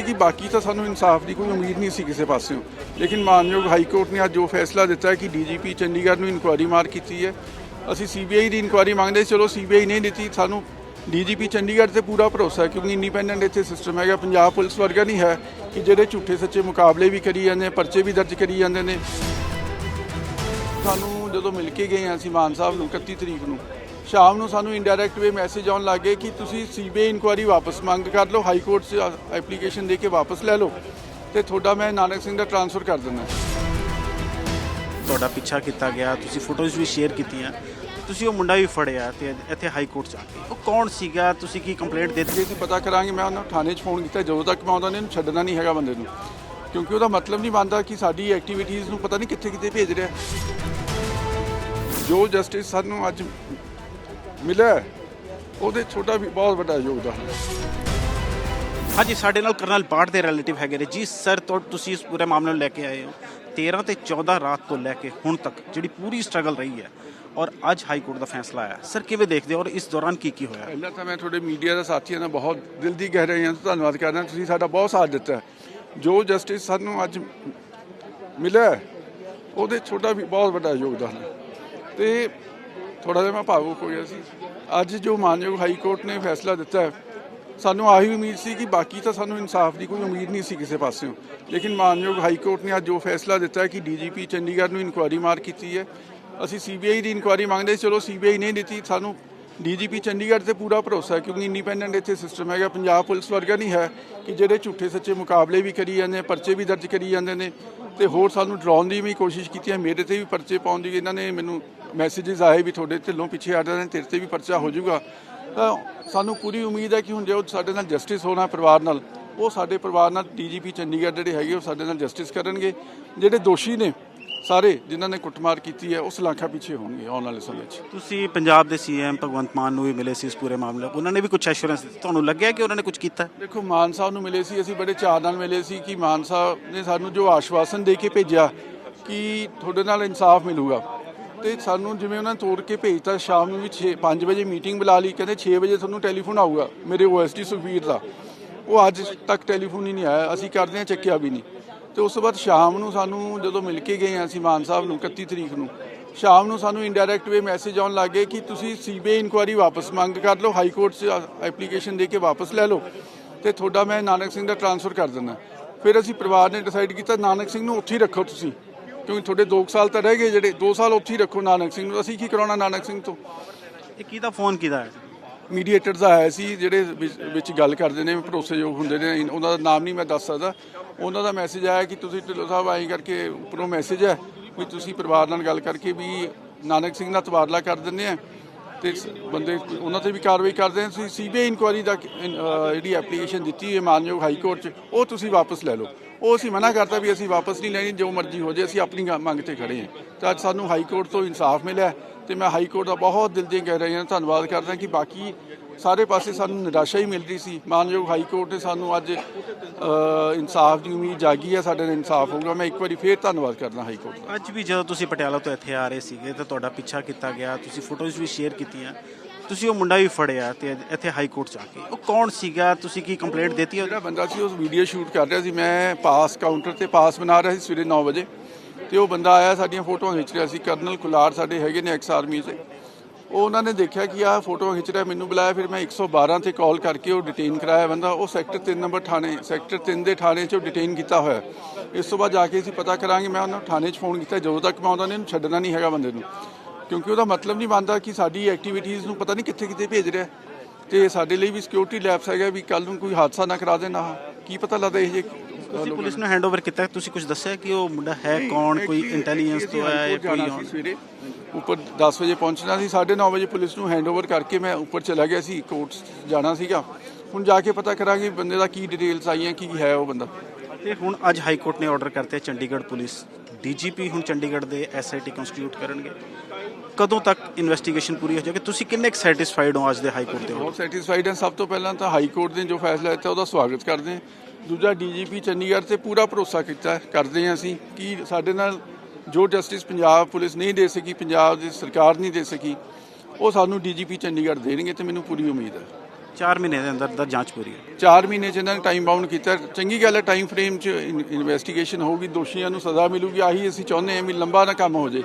ਸੀ ਕਿ ਬਾਕੀ ਤਾਂ ਸਾਨੂੰ ਇਨਸਾਫ ਦੀ ਕੋਈ ਉਮੀਦ ਨਹੀਂ ਸੀ ਕਿਸੇ ਪਾਸਿਓਂ। ਲੇਕਿਨ ਮਾਨਯੋਗ ਹਾਈ ਕੋਰਟ ਨੇ ਅੱਜ ਜੋ ਫੈਸਲਾ ਦਿੱਤਾ ਹੈ ਕਿ ਡੀਜੀਪੀ ਚੰਡੀਗੜ੍ਹ ਨੂੰ ਇਨਕੁਆਇਰੀ ਮਾਰ ਕੀਤੀ ਹੈ। ਅਸੀਂ ਸੀਬੀਆਈ ਦੀ ਇਨਕੁਆਇਰੀ ਮੰਗਦੇ ਸੀ ਚਲੋ ਸੀਬੀਆਈ ਨਹੀਂ ਦਿੱਤੀ, ਸਾਨੂੰ ਡੀਜੀਪੀ ਚੰਡੀਗੜ੍ਹ ਤੇ ਪੂਰਾ ਭਰੋਸਾ ਹੈ, ਕਿਉਂਕਿ ਇੰਡੀਪੈਂਡੈਂਟ ਇੱਥੇ ਸਿਸਟਮ ਹੈਗਾ, ਪੰਜਾਬ ਪੁਲਿਸ ਵਰਗਾ ਨਹੀਂ ਹੈ ਕਿ ਜਿਹੜੇ ਝੂਠੇ ਸੱਚੇ ਮੁਕਾਬਲੇ ਵੀ ਕਰੀ ਜਾਂਦੇ ਪਰਚੇ ਵੀ ਦਰਜ ਕਰੀ ਜਾਂਦੇ ਨੇ। ਸਾਨੂੰ ਜਦੋਂ ਮਿਲ ਕੇ ਗਏ ਹਾਂ ਅਸੀਂ ਮਾਨ ਸਾਹਿਬ ਨੂੰ 31 ਤਰੀਕ ਨੂੰ ਸ਼ਾਮ ਨੂੰ ਸਾਨੂੰ ਇਨਡਾਇਰੈਕਟ ਵੇ ਮੈਸੇਜ ਆਉਣ ਲੱਗੇ ਕਿ ਤੁਸੀਂ ਸੀਬੀਆਈ ਇਨਕੁਆਇਰੀ ਵਾਪਸ ਮੰਗ ਕਰ ਲਓ ਹਾਈ ਕੋਰਟ 'ਚ ਐਪਲੀਕੇਸ਼ਨ ਦੇ ਕੇ ਵਾਪਸ ਲੈ ਲਓ ਤੇ ਤੁਹਾਡਾ ਮੈਂ ਨਾਨਕ ਸਿੰਘ ਦਾ ਟ੍ਰਾਂਸਫਰ ਕਰ ਦਿੰਦਾ। ਤੁਹਾਡਾ ਪਿੱਛਾ ਕੀਤਾ ਗਿਆ ਤੁਸੀਂ ਫੋਟੋਜ਼ ਵੀ ਸ਼ੇਅਰ ਕੀਤੀਆਂ ਤੁਸੀਂ ਉਹ ਮੁੰਡਾ ਵੀ ਫੜਿਆ ਤੇ ਇੱਥੇ ਹਾਈ ਕੋਰਟ ਚ ਆ ਕੇ। ਉਹ ਕੌਣ ਸੀਗਾ ਤੁਸੀਂ ਕੀ ਕੰਪਲੇਂਟ ਦੇ ਜੇ ਅਸੀਂ ਪਤਾ ਕਰਾਂਗੇ ਮੈਂ ਉਹਨਾਂ ਥਾਣੇ 'ਚ ਫੋਨ ਕੀਤਾ ਜਦੋਂ ਤੱਕ ਮੈਂ ਨਹੀਂ ਇਹਨੂੰ ਛੱਡਣਾ ਨਹੀਂ ਹੈਗਾ ਬੰਦੇ ਨੂੰ ਕਿਉਂਕਿ ਉਹਦਾ ਮਤਲਬ ਨਹੀਂ ਬਣਦਾ ਕਿ ਸਾਡੀ ਐਕਟੀਵਿਟੀਜ਼ ਨੂੰ ਪਤਾ ਨਹੀਂ ਕਿੱਥੇ ਕਿੱਥੇ ਭੇਜ ਰਿਹਾ। ਜੋ ਜਸਟਿਸ ਸਾਨੂੰ ਅੱਜ ਮਿਲਿਆ ਉਹਦੇ ਛੋਟਾ ਵੀ ਬਹੁਤ ਵੱਡਾ ਯੋਗਦਾਨ ਹੈ। ਹਾਂਜੀ ਸਾਡੇ ਨਾਲ ਕਰਨਲ ਬਾਟ ਦੇ ਰਿਲੇਟਿਵ ਹੈਗੇ ਨੇ। ਜੀ ਸਰ ਤੋਂ ਤੁਸੀਂ ਇਸ ਪੂਰੇ ਮਾਮਲੇ ਨੂੰ ਲੈ ਕੇ ਆਏ ਹੋ। 13 ਤੇ 14 ਰਾਤ ਤੋਂ ਲੈ ਕੇ ਹੁਣ ਤੱਕ ਜਿਹੜੀ ਪੂਰੀ ਸਟਰਗਲ ਰਹੀ ਹੈ ਔਰ ਅੱਜ ਹਾਈ ਕੋਰਟ ਦਾ ਫੈਸਲਾ ਆਇਆ। ਸਰ ਕਿਵੇਂ ਦੇਖਦੇ ਹੋ ਔਰ ਇਸ ਦੌਰਾਨ ਕੀ ਕੀ ਹੋਇਆ? ਪਹਿਲਾਂ ਤਾਂ ਮੈਂ ਤੁਹਾਡੇ ਮੀਡੀਆ ਦੇ ਸਾਥੀਆਂ ਦਾ ਬਹੁਤ ਦਿਲ ਦੀ ਗਹਿਰਾਈਆਂ ਤੋਂ ਧੰਨਵਾਦ ਕਰਦਾ। ਤੁਸੀਂ ਸਾਡਾ ਬਹੁਤ ਸਾਥ ਦਿੱਤਾ। ਜੋ ਜਸਟਿਸ ਸਾਨੂੰ ਅੱਜ ਮਿਲਿਆ ਉਹਦੇ ਛੋਟਾ ਵੀ ਬਹੁਤ ਵੱਡਾ ਯੋਗਦਾਨ ਹੈ। ਤੇ ਥੋੜਾ ਜਿਹਾ ਮੈਂ ਭਾਵੁਕ ਹੋ ਗਿਆ ਸੀ। ਅੱਜ ਜੋ ਮਾਨਯੋਗ ਹਾਈ ਕੋਰਟ ਨੇ ਫੈਸਲਾ ਦਿੱਤਾ ਹੈ, ਸਾਨੂੰ ਆਹੀ ਉਮੀਦ ਸੀ ਕਿ ਬਾਕੀ ਤਾਂ ਸਾਨੂੰ ਇਨਸਾਫ ਦੀ ਕੋਈ ਉਮੀਦ ਨਹੀਂ ਸੀ ਕਿਸੇ ਪਾਸਿਓਂ। ਲੇਕਿਨ ਮਾਨਯੋਗ ਹਾਈ ਕੋਰਟ ਨੇ ਅੱਜ ਜੋ ਫੈਸਲਾ ਦਿੱਤਾ ਹੈ ਕਿ ਡੀਜੀਪੀ ਚੰਡੀਗੜ੍ਹ ਨੂੰ ਇਨਕੁਆਇਰੀ ਮਾਰ ਕੀਤੀ ਹੈ। ਅਸੀਂ ਸੀਬੀਆਈ ਦੀ ਇਨਕੁਆਇਰੀ ਮੰਗਦੇ ਸੀ, ਚਲੋ ਸੀਬੀਆਈ ਨਹੀਂ ਦਿੱਤੀ, ਸਾਨੂੰ ਡੀਜੀਪੀ ਚੰਡੀਗੜ੍ਹ ਤੇ ਪੂਰਾ ਭਰੋਸਾ ਹੈ, ਕਿਉਂਕਿ ਇੰਡੀਪੈਂਡੈਂਟ ਇੱਥੇ ਸਿਸਟਮ ਹੈਗਾ। ਪੰਜਾਬ ਪੁਲਿਸ ਵਰਗਾ ਨਹੀਂ ਹੈ ਕਿ ਜਿਹੜੇ ਝੂਠੇ ਸੱਚੇ ਮੁਕਾਬਲੇ ਵੀ ਕਰੀ ਜਾਂਦੇ ਪਰਚੇ ਵੀ ਦਰਜ ਕਰੀ ਜਾਂਦੇ ਨੇ ਤੇ ਹੋਰ ਸਾਨੂੰ ਡਰਾਉਣ ਦੀ ਵੀ ਕੋਸ਼ਿਸ਼ ਕੀਤੀ ਹੈ। ਮੇਰੇ ਤੇ ਵੀ ਪਰਚੇ ਪਾਉਣ ਦੀ ਇਹਨਾਂ ਨੇ ਮੈਨੂੰ ਮੈਸੇजेस ਆਏ ਵੀ ਤੁਹਾਡੇ ਢਿੱਲੋਂ ਪਿੱਛੇ ਹਟ ਜਾਣੇ, ਤੇਰੇ ਤੇ ਵੀ ਪਰਚਾ ਹੋ ਜਾਊਗਾ। ਤਾਂ ਸਾਨੂੰ ਪੂਰੀ ਉਮੀਦ ਹੈ ਕਿ ਹੁਣ ਜੋ ਸਾਡੇ ਨਾਲ ਜਸਟਿਸ ਹੋਣਾ ਪਰਿਵਾਰ ਨਾਲ, ਉਹ ਸਾਡੇ ਪਰਿਵਾਰ ਨਾਲ ਡੀਜੀਪੀ ਚੰਡੀਗੜ੍ਹ ਜਿਹੜੇ ਹੈਗੇ ਉਹ ਸਾਡੇ ਨਾਲ ਜਸਟਿਸ ਕਰਨਗੇ। ਜਿਹੜੇ ਦੋਸ਼ੀ ਨੇ ਸਾਰੇ ਜਿਨ੍ਹਾਂ ਨੇ ਕੁੱਟਮਾਰ ਕੀਤੀ ਹੈ ਉਹ ਸਲਾਖਾ ਪਿੱਛੇ ਹੋਣਗੇ ਆਉਣ ਵਾਲੇ ਸਮੇਂ 'ਚ। ਤੁਸੀਂ ਪੰਜਾਬ ਦੇ ਸੀਐਮ ਭਗਵੰਤ ਮਾਨ ਨੂੰ ਵੀ ਮਿਲੇ ਸੀ ਇਸ ਪੂਰੇ ਮਾਮਲੇ ਉਹਨਾਂ ਨੇ ਵੀ ਕੁਝ ਐਸ਼ੋਰੈਂਸ ਦਿੱਤੀ? ਤੁਹਾਨੂੰ ਲੱਗਿਆ ਕਿ ਉਹਨਾਂ ਨੇ ਕੁਝ ਕੀਤਾ? ਦੇਖੋ ਮਾਨ ਸਾਹਿਬ ਨੂੰ ਮਿਲੇ ਸੀ ਅਸੀਂ ਬੜੇ ਚਾਅ ਨਾਲ ਮਿਲੇ ਸੀ ਕਿ ਮਾਨ ਸਾਹਿਬ ਨੇ ਸਾਨੂੰ ਜੋ ਆਸ਼ਵਾਸਨ ਦੇ ਕੇ ਭੇਜਿਆ ਕਿ ਤੁਹਾਡੇ ਨਾਲ ਇਨਸਾਫ ਮਿਲੂਗਾ। ਤੇ ਸਾਨੂੰ ਜਿਵੇਂ ਉਹਨਾਂ ਨੇ ਤੋੜ ਕੇ ਭੇਜਤਾ ਸ਼ਾਮ ਨੂੰ ਵੀ 6 5 ਵਜੇ ਮੀਟਿੰਗ ਬੁਲਾ ਲਈ ਕਹਿੰਦੇ 6 ਵਜੇ ਤੁਹਾਨੂੰ ਟੈਲੀਫੋਨ ਆਊਗਾ ਮੇਰੇ ਓਐਸਟੀ ਸੁਖਬੀਰ ਦਾ। ਉਹ ਅੱਜ ਤੱਕ ਟੈਲੀਫੋਨ ਹੀ ਨਹੀਂ ਆਇਆ ਅਸੀਂ ਕਰਦੇ ਹਾਂ ਚੱਕਿਆ ਵੀ ਨਹੀਂ। ਤੇ ਉਸ ਤੋਂ ਬਾਅਦ ਸ਼ਾਮ ਨੂੰ ਸਾਨੂੰ ਜਦੋਂ ਮਿਲ ਕੇ ਗਏ ਅਸੀਂ ਮਾਨ ਸਾਹਿਬ ਨੂੰ 31 ਤਰੀਕ ਨੂੰ ਸ਼ਾਮ ਨੂੰ ਸਾਨੂੰ ਇਨਡਾਇਰੈਕਟ ਵੇ ਮੈਸੇਜ ਆਉਣ ਲੱਗੇ ਕਿ ਤੁਸੀਂ ਸੀਬੀਆਈ ਇਨਕੁਆਇਰੀ ਵਾਪਸ ਮੰਗ ਕਰ ਲਓ ਹਾਈ ਕੋਰਟ 'ਚ ਐਪਲੀਕੇਸ਼ਨ ਦੇ ਕੇ ਵਾਪਸ ਲੈ ਲਓ ਤੇ ਤੁਹਾਡਾ ਮੈਂ ਨਾਨਕ ਸਿੰਘ ਦਾ ਟ੍ਰਾਂਸਫਰ ਕਰ ਦਿੰਦਾ। ਫਿਰ ਅਸੀਂ ਪਰਿਵਾਰ ਨੇ ਡਿਸਾਈਡ ਕੀਤਾ ਨਾਨਕ ਸਿੰਘ ਨੂੰ ਉੱਥੇ ਹੀ ਰੱਖੋ ਤੁਸੀਂ ਕਿਉਂਕਿ ਤੁਹਾਡੇ 2 ਸਾਲ ਤਾਂ ਰਹਿ ਗਏ ਜਿਹੜੇ 2 ਸਾਲ ਉੱਥੇ ਹੀ ਰੱਖੋ ਨਾਨਕ ਸਿੰਘ ਨੂੰ ਅਸੀਂ ਕੀ ਕਰਾਉਣਾ ਨਾਨਕ ਸਿੰਘ ਤੋਂ? ਇਹ ਕਿਹਦਾ ਫੋਨ ਕੀਤਾ ਹੈ ਮੀਡੀਏਟਰਸ ਆਏ ਸੀ ਜਿਹੜੇ ਵਿੱਚ- ਗੱਲ ਕਰਦੇ ਨੇ ਭਰੋਸੇਯੋਗ ਹੁੰਦੇ ਨੇ ਉਹਨਾਂ ਦਾ ਨਾਮ ਨਹੀਂ ਮੈਂ ਦੱਸ ਸਕਦਾ। ਉਹਨਾਂ ਦਾ ਮੈਸੇਜ ਆਇਆ ਕਿ ਤੁਸੀਂ ਢਿੱਲੋਂ ਸਾਹਿਬ ਆਈ ਕਰਕੇ ਉੱਪਰੋਂ ਮੈਸੇਜ ਹੈ ਵੀ ਤੁਸੀਂ ਪਰਿਵਾਰ ਨਾਲ ਗੱਲ ਕਰਕੇ ਵੀ ਨਾਨਕ ਸਿੰਘ ਦਾ ਤਬਾਦਲਾ ਕਰ ਦਿੰਦੇ ਆ ਤੇ ਬੰਦੇ ਉਹਨਾਂ ਤੇ ਵੀ ਕਾਰਵਾਈ ਕਰਦੇ ਆ। ਤੁਸੀਂ ਸੀਬੀਆਈ ਇਨਕੁਆਇਰੀ ਦਾ ਜਿਹੜੀ ਐਪਲੀਕੇਸ਼ਨ ਦਿੱਤੀ ਹੈ ਮਾਨਯੋਗ ਹਾਈ ਕੋਰਟ 'ਚ, ਉਹ ਤੁਸੀਂ ਵਾਪਸ ਲੈ ਲਓ। ਉਹ ਅਸੀਂ ਮਨਾ ਕਰਤਾ ਵੀ ਅਸੀਂ ਵਾਪਸ ਨਹੀਂ ਲੈਣੀ, ਜੋ ਮਰਜ਼ੀ ਹੋ ਜਾਏ ਅਸੀਂ ਆਪਣੀ ਮੰਗ ਤੇ ਖੜੇ ਹਾਂ ਤਾਂ ਅੱਜ ਸਾਨੂੰ ਹਾਈ ਕੋਰਟ ਤੋਂ ਇਨਸਾਫ ਮਿਲਿਆ ਤੇ ਮੈਂ ਹਾਈ ਕੋਰਟ ਦਾ ਬਹੁਤ ਦਿਲ ਦੀਆਂ ਗਹਿਰਾਈਆਂ ਨਾਲ ਧੰਨਵਾਦ ਕਰਦਾ ਕਿ ਬਾਕੀ ਸਾਰੇ ਪਾਸੇ ਸਾਨੂੰ ਨਿਰਾਸ਼ਾ ਹੀ ਮਿਲ ਰਹੀ ਸੀ। ਮਾਨਯੋਗ ਹਾਈ ਕੋਰਟ ਨੇ ਸਾਨੂੰ ਅੱਜ ਇਨਸਾਫ ਦੀ ਉਮੀਦ ਜਾਗੀ ਹੈ ਸਾਡੇ ਨਾਲ ਇਨਸਾਫ ਹੋਊਗਾ। ਮੈਂ ਇੱਕ ਵਾਰੀ ਫੇਰ ਧੰਨਵਾਦ ਕਰਦਾ ਹਾਈ ਕੋਰਟ ਦਾ। ਅੱਜ ਵੀ ਜਦੋਂ ਤੁਸੀਂ ਪਟਿਆਲਾ ਤੋਂ ਇੱਥੇ ਆ ਰਹੇ ਸੀਗੇ ਤਾਂ ਤੁਹਾਡਾ ਪਿੱਛਾ ਕੀਤਾ ਗਿਆ। ਤੁਸੀਂ ਫੋਟੋਜ਼ ਵੀ ਸ਼ੇਅਰ ਕੀਤੀਆਂ। ਤੁਸੀਂ ਉਹ ਮੁੰਡਾ ਵੀ ਫੜਿਆ ਤੇ ਇੱਥੇ ਹਾਈ ਕੋਰਟ ਚ ਆ ਕੇ। ਉਹ ਕੌਣ ਸੀਗਾ? ਤੁਸੀਂ ਕੀ ਕੰਪਲੇਂਟ ਦਿੱਤੀ ਜਿਹੜਾ ਬੰਦਾ ਸੀ ਉਸ ਵੀਡੀਓ ਸ਼ੂਟ ਕਰ ਰਿਹਾ ਸੀ। ਮੈਂ ਪਾਸ ਕਾਊਂਟਰ ਤੇ ਪਾਸ ਬਣਾ ਰਿਹਾ ਸੀ ਸਵੇਰੇ 9 ਵਜੇ। ਤੇ ਉਹ ਬੰਦਾ ਆਇਆ ਸਾਡੀਆਂ ਫੋਟੋਆਂ ਖਿੱਚ ਰਿਹਾ ਸੀ। ਕਰਨਲ ਕੁਲਾਰ ਸਾਡੇ ਹੈਗੇ ਨੇ ਐਕਸ ਆਰਮੀ ਦੇ। ਉਹ ਉਹਨਾਂ ਨੇ ਦੇਖਿਆ ਕਿ ਆਹ ਫੋਟੋ ਖਿੱਚ ਰਿਹਾ, ਮੈਨੂੰ ਬੁਲਾਇਆ, ਫਿਰ ਮੈਂ 112 ਤੇ ਕਾਲ ਕਰਕੇ ਉਹ ਡਿਟੇਨ ਕਰਾਇਆ ਬੰਦਾ। ਉਹ ਸੈਕਟਰ 3 ਨੰਬਰ ਥਾਣੇ ਸੈਕਟਰ 3 ਦੇ ਥਾਣੇ 'ਚੋਂ ਡਿਟੇਨ ਕੀਤਾ ਹੋਇਆ। ਇਸ ਤੋਂ ਬਾਅਦ ਜਾ ਕੇ ਅਸੀਂ ਪਤਾ ਕਰਾਂਗੇ, ਮੈਂ ਉਹਨਾਂ ਨੂੰ ਥਾਣੇ 'ਚ ਫੋਨ ਕੀਤਾ, ਜਦੋਂ ਤੱਕ ਮੈਂ ਆਉਂਦਾ ਨਹੀਂ ਇਹਨੂੰ ਛੱਡਣਾ ਨਹੀਂ ਹੈਗਾ ਬੰਦੇ ਨੂੰ। ਕਿਉਂਕਿ ਉਹਦਾ ਮਤਲਬ ਨਹੀਂ ਬਣਦਾ ਕਿ ਸਾਡੀ ਐਕਟੀਵਿਟੀਜ਼ ਨੂੰ ਪਤਾ ਨਹੀਂ ਕਿੱਥੇ ਕਿੱਥੇ ਭੇਜ ਰਿਹਾ। ਤੇ ਸਾਡੇ ਲਈ ਵੀ ਸਿਕਿਉਰਿਟੀ ਲੈਪਸ ਹੈਗਾ ਵੀ ਕੱਲ ਨੂੰ ਕੋਈ ਹਾਦਸਾ ਨਾ ਕਰਾ ਦੇਣਾ ਕੀ ਪਤਾ ਲੱਗਦਾ ਇਹ ਜੇ ਤੁਸੀਂ ਪੁਲਿਸ ਨੂੰ ਹੈਂਡਓਵਰ ਕੀਤਾ ਤੁਸੀਂ ਕੁਝ ਦੱਸਿਆ ਕਿ ਉਹ ਮੁੰਡਾ ਹੈ ਕੌਣ ਕੋਈ ਇੰਟੈਲੀਜੈਂਸ ਤੋਂ ਆਇਆ ਜਾਂ ਕੋਈ ਸਵੇਰੇ ਉੱਪਰ 10 ਵਜੇ ਪਹੁੰਚਣਾ ਸੀ 9:30 ਵਜੇ ਪੁਲਿਸ ਨੂੰ ਹੈਂਡਓਵਰ ਕਰਕੇ ਮੈਂ ਉੱਪਰ ਚਲਾ ਗਿਆ ਸੀ ਕੋਰਟ ਜਾਣਾ ਸੀਗਾ। ਹੁਣ ਜਾ ਕੇ ਪਤਾ ਕਰਾਂਗੇ ਬੰਦੇ ਦਾ ਕੀ ਡਿਟੇਲਸ ਆਈਆਂ ਕੀ ਹੈ ਉਹ ਬੰਦਾ। ਤੇ ਹੁਣ ਅੱਜ ਹਾਈ ਕੋਰਟ ਨੇ ਆਰਡਰ ਕਰਤੇ ਚੰਡੀਗੜ੍ਹ ਪੁਲਿਸ। ਡੀਜੀਪੀ ਹੁਣ ਚੰਡੀਗੜ੍ਹ ਦੇ ਐਸਆਈਟੀ ਕੰਸਟੀਟਿਊਟ ਕਰਨਗੇ। ਕਦੋਂ ਤੱਕ ਇਨਵੈਸਟੀਗੇਸ਼ਨ ਪੂਰੀ ਹੋ ਜਾਏਗੀ? ਤੁਸੀਂ ਕਿੰਨੇ ਸੈਟੀਸਫਾਈਡ ਹੋ ਅੱਜ ਦੇ ਹਾਈ ਕੋਰਟ ਦੇ ਬਹੁਤ ਸੈਟੀਸਫਾਈਡ ਹਾਂ। ਸਭ ਤੋਂ ਪਹਿਲਾਂ ਤਾਂ ਹਾਈ ਕੋਰਟ ਨੇ ਜੋ ਫੈਸਲਾ ਦਿੱਤਾ ਉਹਦਾ ਸਵਾਗਤ ਕਰਦੇ ਹਾਂ। ਦੂਜਾ ਡੀਜੀਪੀ ਚੰਡੀਗੜ੍ਹ ਤੇ ਪੂਰਾ ਭਰੋਸਾ ਕੀਤਾ ਕਰਦੇ ਹਾਂ ਅਸੀਂ ਕਿ ਸਾਡੇ ਨਾਲ ਜੋ ਜਸਟਿਸ ਪੰਜਾਬ ਪੁਲਿਸ ਨਹੀਂ ਦੇ ਸਕੀ ਪੰਜਾਬ ਦੀ ਸਰਕਾਰ ਨਹੀਂ ਦੇ ਸਕੀ ਉਹ ਸਾਨੂੰ ਡੀਜੀਪੀ ਚੰਡੀਗੜ੍ਹ ਦੇਣਗੇ ਤੇ ਮੈਨੂੰ ਪੂਰੀ ਉਮੀਦ ਹੈ। 4 ਮਹੀਨੇ ਦੇ ਅੰਦਰ ਅੰਦਰ ਜਾਂਚ ਪੂਰੀ ਹੋ। 4 ਮਹੀਨੇ ਚ ਇਹਨਾਂ ਨੇ ਟਾਈਮ ਬਾਉਂਡ ਕੀਤਾ। ਚੰਗੀ ਗੱਲ ਹੈ ਟਾਈਮ ਫਰੇਮ ਚ ਇਨਵੈਸਟੀਗੇਸ਼ਨ ਹੋਊਗੀ ਦੋਸ਼ੀਆਂ ਨੂੰ ਸਜ਼ਾ ਮਿਲੂਗੀ ਆਹੀ ਅਸੀਂ ਚਾਹੁੰਦੇ ਹਾਂ ਵੀ ਲੰਬਾ ਨਾ ਕੰਮ ਹੋ ਜੇ